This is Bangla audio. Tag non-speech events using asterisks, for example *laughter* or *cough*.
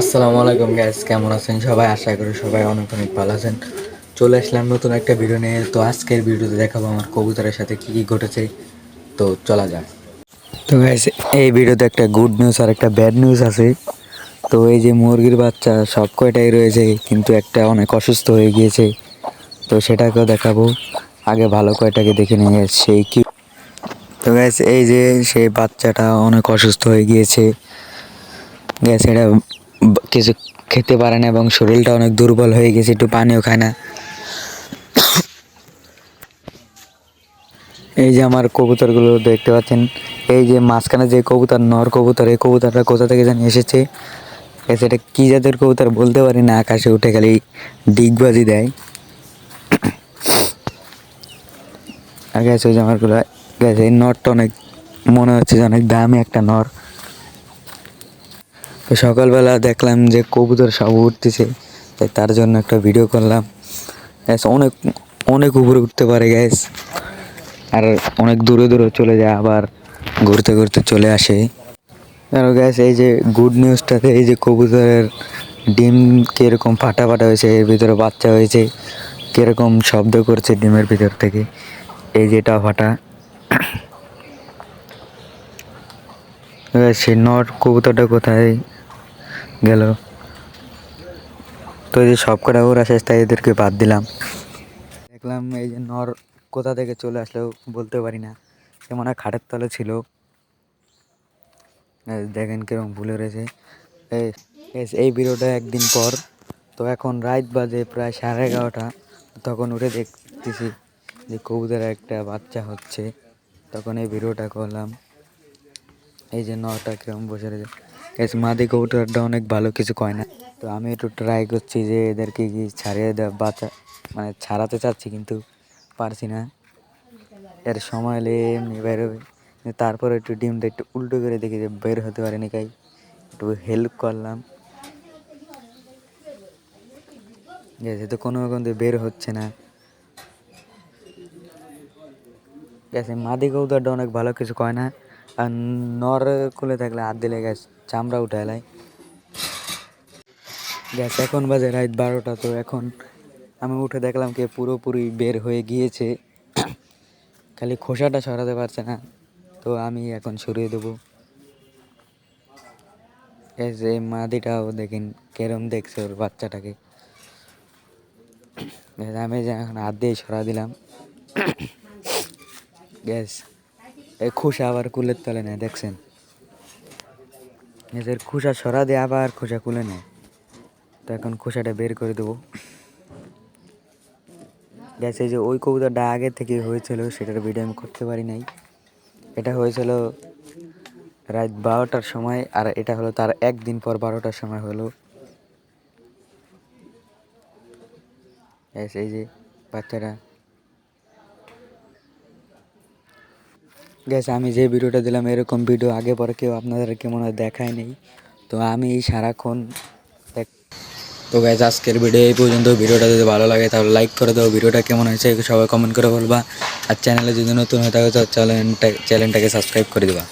আসসালামু আলাইকুম গ্যাস কেমন আছেন সবাই? আশা করি সবাই অনেক অনেক ভালো আছেন। চলে আসলাম নতুন একটা ভিডিও নিয়ে। তো আজকের ভিডিওতে দেখাবো আমার কবুতরের সাথে কী কী ঘটেছে। তো চলা যাক। তো গ্যাস এই ভিডিওতে একটা গুড নিউজ আর একটা ব্যাড নিউজ আছে। তো এই যে মুরগির বাচ্চা, সব কয়টাই রয়েছে, কিন্তু একটা অনেক অসুস্থ হয়ে গিয়েছে। তো সেটাকেও দেখাবো। আগে ভালো কয়টাকে দেখে নিয়ে সেই কি তো গ্যাস এই যে সেই বাচ্চাটা অনেক অসুস্থ হয়ে গিয়েছে। গ্যাস এটা কিছু খেতে পারে না এবং শরীরটা অনেক দুর্বল হয়ে গেছে, একটু পানিও খায় না। এই যে আমার কবুতরগুলো দেখতে পাচ্ছেন, এই যে মাঝখানে যে কবুতর, নর কবুতর, এই কবুতরটা কোথা থেকে জানি এসেছে সেটা কী জাতের কবুতর বলতে পারি না, আকাশে উঠে খালি ডিগবাজি দেয়। আর গেছে ওই যে আমারগুলো গেছে এই নরটা অনেক, মনে হচ্ছে যে অনেক দামি একটা নর। তো সকালবেলা দেখলাম যে কবুতর সব উঠতেছে, তাই তার জন্য একটা ভিডিও করলাম। গ্যাস অনেক অনেক উপরে উঠতে পারে গ্যাস আর অনেক দূরে দূরে চলে যায়, আবার ঘুরতে ঘুরতে চলে আসে। আর গ্যাস এই যে গুড নিউজটাতে এই যে কবুতরের ডিম কীরকম ফাটা ফাটা হয়েছে, এর ভিতরে বাচ্চা হয়েছে, কীরকম শব্দ করছে ডিমের ভিতর থেকে, এই যে এটা ফাটা। *coughs* সেই নট কবুতরটা কোথায়? গেল। তো এই যে সব কটা ওরা শেষ, তাই এদেরকে বাদ দিলাম। দেখলাম এই যে নর কোথা থেকে চলে আসলো বলতে পারি না। সে মনে হয় খাটের তলে ছিল। দেখেন কীরকম ভুলে রয়েছে এই ভিডিওটা একদিন পর। তো এখন রাত বাজে প্রায় সাড়ে এগারোটা। তখন উঠে দেখতেছি যে কবুতরের একটা বাচ্চা হচ্ছে। তখন এই ভিডিওটা করলাম। এই যে নটা কীরকম বসে রয়েছে। এস মাদি কবুতরটা অনেক ভালো কিছু কয় না। তো আমি একটু ট্রাই করছি যে এদেরকে কি ছাড়িয়ে দেওয়া বাচ্চা মানে ছাড়াতে চাচ্ছি কিন্তু পারছি না। এর সময় এলে এমনি বেরোবে তারপরে একটু ডিমটা একটু উল্টো করে দেখি যে বের হতে পারেনি কাই। একটু হেল্প করলাম। গেছে তো কোনো রকম বের হচ্ছে না। গেছে, মাদি কবুতরটা অনেক ভালো কিছু কয় না। আর নর খুলে থাকলে হাত দিলে গ্যাস চামড়া উঠে এলাই গ্যাস এখন বাজে রাত বারোটা, তো এখন আমি উঠে দেখলাম কি পুরোপুরি বের হয়ে গিয়েছে। খালি খোসাটা সরাতে পারছে না, তো আমি এখন সরিয়ে দেবো। এই যে মাদিটাও দেখেন কেরম দেখছে ওর বাচ্চাটাকে। গ্যাস আমি এখন হাত দিয়ে সরা দিলাম। গ্যাস এই খোসা আবার কুলের তলে নেয়, দেখছেন? গ্যাসের খোসা সরা দিয়ে আবার খোসা খুলে নেয় তো এখন খোসাটা বের করে দেবো। এই যে ওই কবুতরটা আগে থেকে হয়েছিল, সেটার ভিডিও আমি করতে পারি নাই। এটা হয়েছিল রাত বারোটার সময়, আর এটা হলো তার একদিন পর বারোটার সময় হলো। এই যে বাচ্চাটা গ্যাস আমি যে ভিডিওটা দিলাম, এরকম ভিডিও আগে পরে কেউ আপনাদেরকে মনে দেখায় নেই। তো আমি সারাক্ষণ তো গ্যাস আজকের ভিডিও এই পর্যন্ত। ভিডিওটা যদি ভালো লাগে, তাহলে লাইক করে দেবো ভিডিওটা কেমন হয়েছে সবাই কমেন্ট করে বলবা। আর চ্যানেলে যদি নতুন হয়ে থাকে তো চ্যানেলটা চ্যানেলটাকে সাবস্ক্রাইব করে দেবা।